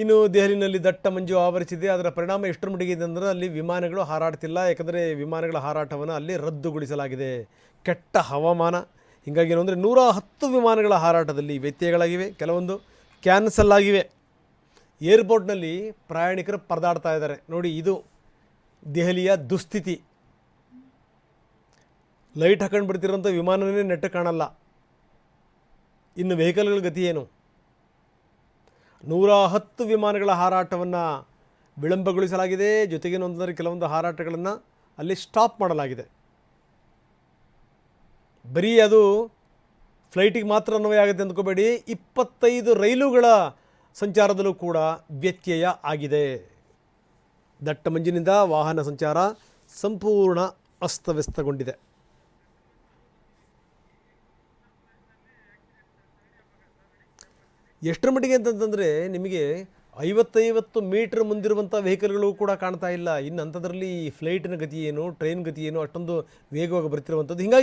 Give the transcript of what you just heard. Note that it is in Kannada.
ಇನ್ನು ದೆಹಲಿನಲ್ಲಿ ದಟ್ಟ ಮಂಜು ಆವರಿಸಿದೆ. ಅದರ ಪರಿಣಾಮ ಎಷ್ಟರ ಮಟ್ಟಿಗೆ ಇದೆ ಅಂದರೆ ಅಲ್ಲಿ ವಿಮಾನಗಳು ಹಾರಾಡ್ತಿಲ್ಲ. ಯಾಕಂದರೆ ವಿಮಾನಗಳ ಹಾರಾಟವನ್ನು ಅಲ್ಲಿ ರದ್ದುಗೊಳಿಸಲಾಗಿದೆ. ಕೆಟ್ಟ ಹವಾಮಾನ. ಹೀಗಾಗಿ ಏನು ಅಂದರೆ ನೂರ ಹತ್ತು ವಿಮಾನಗಳ ಹಾರಾಟದಲ್ಲಿ ವ್ಯತ್ಯಯಗಳಾಗಿವೆ. ಕೆಲವೊಂದು ಕ್ಯಾನ್ಸಲ್ ಆಗಿವೆ. ಏರ್ಪೋರ್ಟ್ನಲ್ಲಿ ಪ್ರಯಾಣಿಕರು ಪರದಾಡ್ತಾ ಇದ್ದಾರೆ. ನೋಡಿ, ಇದು ದೆಹಲಿಯ ದುಸ್ಥಿತಿ. ಲೈಟ್ ಹಾಕೊಂಡು ಬಿಡ್ತಿರೋಂಥ ವಿಮಾನವೇ ನೆಟ್ಟು ಕಾಣಲ್ಲ. ಇನ್ನು ವೆಹಿಕಲ್ಗಳ ಗತಿ ಏನು? ನೂರ ಹತ್ತು ವಿಮಾನಗಳ ಹಾರಾಟವನ್ನು ವಿಳಂಬಗೊಳಿಸಲಾಗಿದೆ. ಜೊತೆಗೆ ಒಂದರ ಕೆಲವೊಂದು ಹಾರಾಟಗಳನ್ನು ಅಲ್ಲಿ ಸ್ಟಾಪ್ ಮಾಡಲಾಗಿದೆ. ಬರೀ ಅದು ಫ್ಲೈಟಿಗೆ ಮಾತ್ರ ಅನ್ವಯ ಆಗುತ್ತೆ ಅಂದ್ಕೋಬೇಡಿ. ಇಪ್ಪತ್ತೈದು ರೈಲುಗಳ ಸಂಚಾರದಲ್ಲೂ ಕೂಡ ವ್ಯತ್ಯಯ ಆಗಿದೆ. ದಟ್ಟ ಮಂಜಿನಿಂದ ವಾಹನ ಸಂಚಾರ ಸಂಪೂರ್ಣ ಅಸ್ತವ್ಯಸ್ತಗೊಂಡಿದೆ. ಎಷ್ಟರ ಮಟ್ಟಿಗೆ ಅಂತಂತಂದರೆ ನಿಮಗೆ ಐವತ್ತೈವತ್ತು ಮೀಟ್ರ್ ಮುಂದಿರುವಂಥ ವೆಹಿಕಲ್ಗಳು ಕೂಡ ಕಾಣ್ತಾ ಇಲ್ಲ. ಇನ್ನು ಅಂಥದ್ರಲ್ಲಿ ಫ್ಲೈಟಿನ ಗತಿ ಏನು, ಟ್ರೈನ್ ಗತಿ ಏನು, ಅಷ್ಟೊಂದು ವೇಗವಾಗಿ ಬರ್ತಿರುವಂಥದ್ದು. ಹೀಗಾಗಿ